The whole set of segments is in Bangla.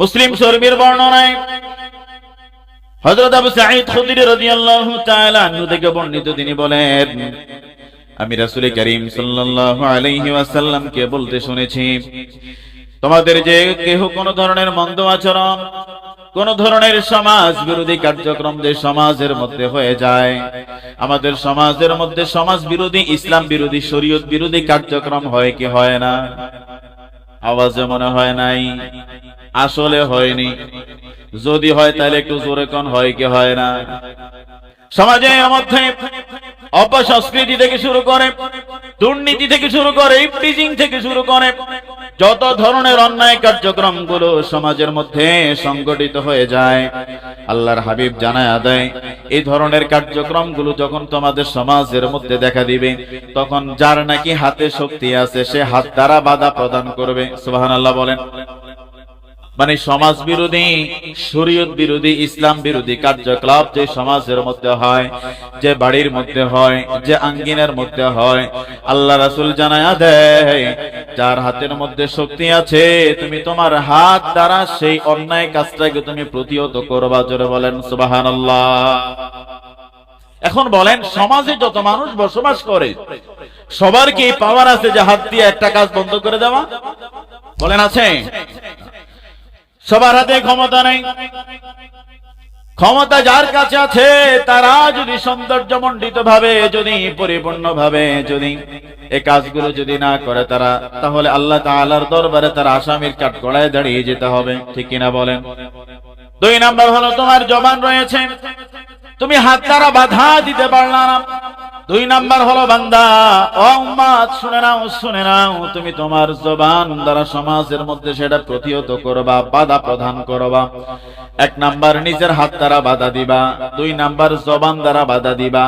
মুসলিম শরীফের বর্ণনায় আবু সাঈদ খুদরি রাদিয়াল্লাহু তাআলা থেকে বর্ণিত তিনি বলেন, আমি রাসূল সাল্লাল্লাহু আলাইহি বলতে শুনেছি, তোমাদের যে কেহ কোন ধরনের মন্দ আচরণ, কোন ধরনের সমাজ বিরোধী কার্যক্রম যে সমাজের মধ্যে হয়ে যায়, আমাদের সমাজের মধ্যে সমাজ বিরোধী, ইসলাম বিরোধী, শরীয়ত বিরোধী কার্যক্রম হয় কি হয় না? আওয়াজে মনে হয় নাই। আসলে হয়নি। যদি হয় তাহলে একটু জোরে কন, হয় কি হয় না। সমাজের মধ্যে অপসংস্কৃতি থেকে শুরু করে, দুর্নীতি থেকে শুরু করে ইফটিজিং থেকে শুরু করে, যত ধরনের অন্যায় কার্যক্রমগুলো সমাজের মধ্যে সংগঠিত হয়ে যায়, আল্লাহর হাবিব জানায় দেয়, এই ধরনের কার্যক্রমগুলো যখন তোমাদের সমাজের মধ্যে দেখা দিবে, তখন যার নাকি হাতে শক্তি আছে, সে হাত দ্বারা বাধা প্রদান করবে। সুবাহ আল্লাহ বলেন। মানে সমাজ বিরোধী, শরীয়ত বিরোধী, ইসলাম বিরোধী কার্যকলাপ যে সমাজের মধ্যে হয়, যে বাড়ির মধ্যে হয়, যে আঙ্গিনের মধ্যে হয়, আল্লাহ রাসুল জানায়া দেয়, যার হাতের মধ্যে শক্তি আছে, তুমি তোমার হাত দ্বারা সেই অন্যায় কাজটাকে তুমি প্রতিহত করবা, জোরে বলেন সুবাহান এখন বলেন, সমাজে যত মানুষ বসবাস করে, সবার কি পাওয়ার আছে যে হাত দিয়ে একটা কাজ বন্ধ করে দেওয়া? বলেন আছে? সবার হাতে ক্ষমতা নেই। ক্ষমতা যার কাছে আছে, তারা যদি সৌন্দর্যমণ্ডিত ভাবে যদি পরিপূর্ণ ভাবে যদি এই কাজগুলো যদি না করে তারা, তাহলে আল্লাহ তাআলার দরবারে তার আসামির কাঠ গড়ায় দাঁড়িয়ে যেতে হবে। ঠিক কিনা বলেন? দুই নাম্বার হলো, তোমার জবান রয়েছে। তুমি হাত দ্বারা বাধা দিতে পারলা না। দুই নাম্বার হলো বান্দা, ও উম্মাদ, শুনে নাও শুনে নাও, তুমি তোমার জবান দ্বারা সমাজের মধ্যে সেটা প্রতিহত করবা, বাধা প্রদান করবা। এক নাম্বার, নিজের হাত দ্বারা বাধা দিবা। দুই নাম্বার, জবান দ্বারা বাধা দিবা।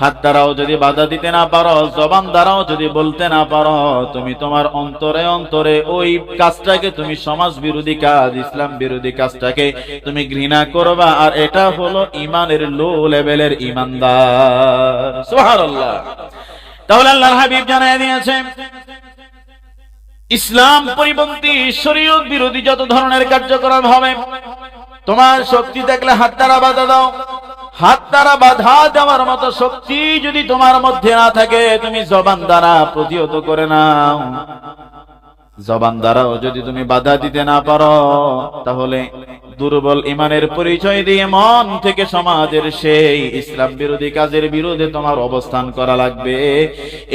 হাত দ্বারাও যদি বাধা দিতে না পারো, জবান দ্বারাও যদি বলতে না পারো, তুমি তোমার অন্তরে অন্তরে ওই কাজটাকে, তুমি সমাজ বিরোধী কাজ, ইসলাম বিরোধী কাজটাকে তুমি ঘৃণা করবা। আর এটা হলো ইমানের লো লেভেলের ইমানদার। তাহলে হাবিব দিয়েছেন ইসলাম পরিপন্থী শরীয়ত বিরোধী যত ধরনের কার্যক্রম হবে, তোমার শক্তি দেখলে হাত দ্বারা বাধা দাও। হাত দ্বারা বাধা দেওয়ার মতো শক্তি যদি তোমার মধ্যে না থাকে, তুমি জবান দ্বারা প্রতিহত করে নাও। জবান দ্বারাও যদি তুমি বাধা দিতে না পারো, তাহলে দুর্বল ইমানের পরিচয় দিয়ে মন থেকে সমাজের সেই ইসলাম বিরোধী কাজের বিরুদ্ধে তোমার অবস্থান করা লাগবে।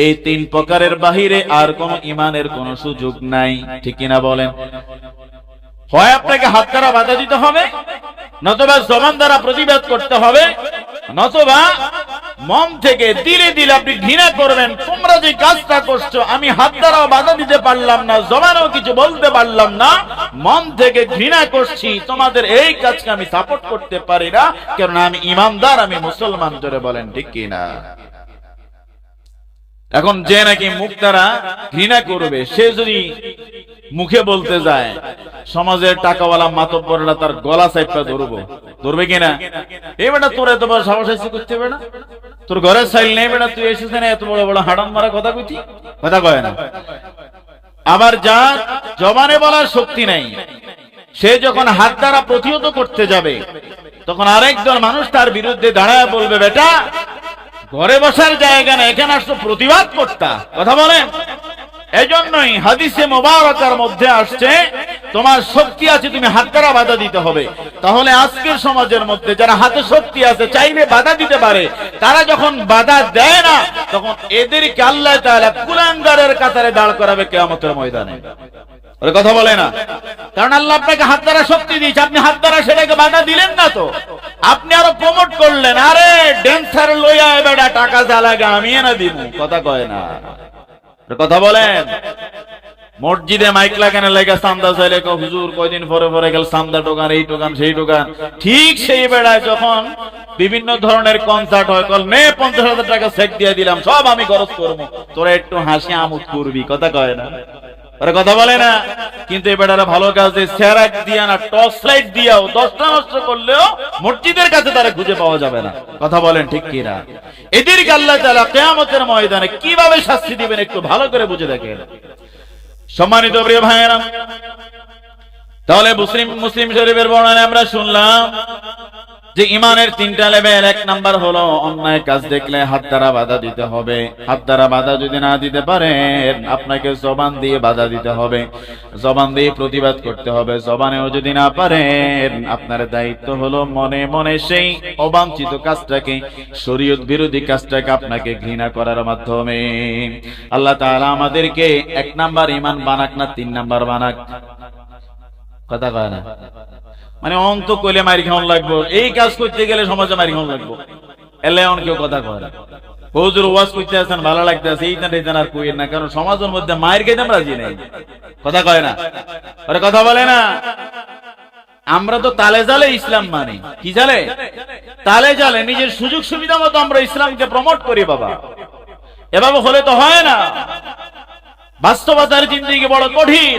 এই তিন প্রকারের বাহিরে আর কোন ইমানের কোন সুযোগ নাই। ঠিক কিনা বলেন? হয় আপনাকে হাত দ্বারা বাধা দিতে হবে, নতুবা জবান দ্বারা প্রতিবাদ করতে হবে, নতুবা মন থেকে দিলে দিলে আপনি ঘৃণা করবেন তোমরা যে কাজটা করছ, আমি হাত দ্বারাও বাধা দিতে পারলাম না, জবানও কিছু বলতে পারলাম না, মন থেকে ঘৃণা করছি, তোমাদের এই কাজকে আমি সাপোর্ট করতে পারি না কারণ আমি ইমানদার, আমি মুসলমান ধরে বলেন, ঠিক কিনা এখন যে নাকি মুখ দ্বারা ঘৃণা করবে, সে যদি মুখে বলতে যায়, সমাজের টাকাওয়ালা মাতব্বররা তার গলা সাইডটা ধরবো, ধরবে কিনা এই বেটা তোর এত সাহস করতে হবে না? তোর ঘরের সাইল নেই বেটা, তুই এসেছিস না এত বড় বড় হাডাম মারা কথা কইছি কথা কয় না। আবার যা জবানে বলার শক্তি নাই। সে যখন হাত দ্বারা প্রতিহত করতে যাবে, তখন আরেকজন মানুষ তার বিরুদ্ধে দাঁড়ায় বলবে, বেটা, ঘরে বসার জায়গা না এখানে আসতো প্রতিবাদ করতা। কথা বলেন? এজন্যই হাদিসে মোবারকার মধ্যে আসছে, তোমার শক্তি আছে, তুমি হাত দ্বারা বাধা দিতে হবে। তাহলে আজকের সমাজের মধ্যে যারা হাতে শক্তি আছে, চাইলে বাধা দিতে পারে তারা যখন বাধা দেয় না, তখন এদেরকে আল্লাহ তাআলা কুলাঙ্গারের কাতারে দাঁড় করাবে কেয়ামতের ময়দানে। ওরে কথা বলে না। কারণ আল্লাহ আপনাকে হাত দ্বারা শক্তি দিয়েছে, আপনি হাত দ্বারা সেটাকে বাধা দিলেন না তো। আপনি আরও প্রমোট করলেন, আরে ড্যান্সার লইয়া বেটা টাকা যা আমি এনে দিব কথা কয় না। কথা বলেন। মসজিদে মাইক লাগানো লেগে সান্দা চাইলে হুজুর, কয়দিন পরে পরে গেল সান্দা টোকান এই টোকান সেই টোকান ঠিক সেই বেড়ায় যখন বিভিন্ন ধরনের কনসার্ট হয়, কল, নে, পঞ্চাশ হাজার টাকা চেক দিয়ে দিলাম, সব আমি খরচ করব। তোরা একটু হাসি আমুদ করবি, কথা কয় না? কথা বলে না। কিন্তু এবার ভালো কাজ স্যারাক দিয়া না লাইট দিয়াও, দশটা নষ্ট করলেও মসজিদের কাছে তারা খুঁজে পাওয়া যাবে না। কথা বলেন ঠিক কিনা? এদেরকে আল্লাহ তাআলা কিয়ামতের ময়দানে কীভাবে শাস্তি দিবেন একটু ভালো করে বুঝে দেখেন। সম্মানিত প্রিয় ভাইয়েরা তাহলে মুসলিম মুসলিম শরীফের বর্ণনা আমরা শুনলাম যে ইমানের তিনটা লেভেল, এক নাম্বার হলো অন্যায় কাজ দেখলে হাত দ্বারা বাধা দিতে হবে। হাত দ্বারা বাধা যদি না দিতে পারেন, আপনাকে জবান দিয়ে বাধা দিতে হবে। জবান দিয়ে প্রতিবাদ করতে হবে। জবানেও যদি না পারেন, আপনার দায়িত্ব হলো মনে মনে সেই অবাঞ্ছিত কাজটাকে, শরীয়ত বিরোধী কাজটাকে আপনাকে ঘৃণা করার মাধ্যমে। আল্লাহ তাআলা আমাদেরকে এক নাম্বার ইমান বানাক না তিন নাম্বার বানাক? কথা কয় না? মানে অন্ত কইলে মারি খাওয়ান লাগবো। এই কাজ করতে গেলে সমাজে মারি খাওয়ান লাগবো। এলে অন কেউ কথা কয় না। হুজুর ওয়াজ করতে আছেন ভালো লাগতেছে এই টান এই আর কইেন না। কারণ সমাজের মধ্যে মায়ের খেতে আমরা রাজি নাই। কথা কয় না? আরে কথা বলে না? আমরা তো তালে জালে ইসলাম মানি। কি জালে? তালে জালে, নিজের সুযোগ সুবিধা মতো আমরা ইসলামকে প্রমোট করি, বাবা। এভাবে হলে তো হয় না। বাস্তবতার জিন্দিগি বড় কঠিন।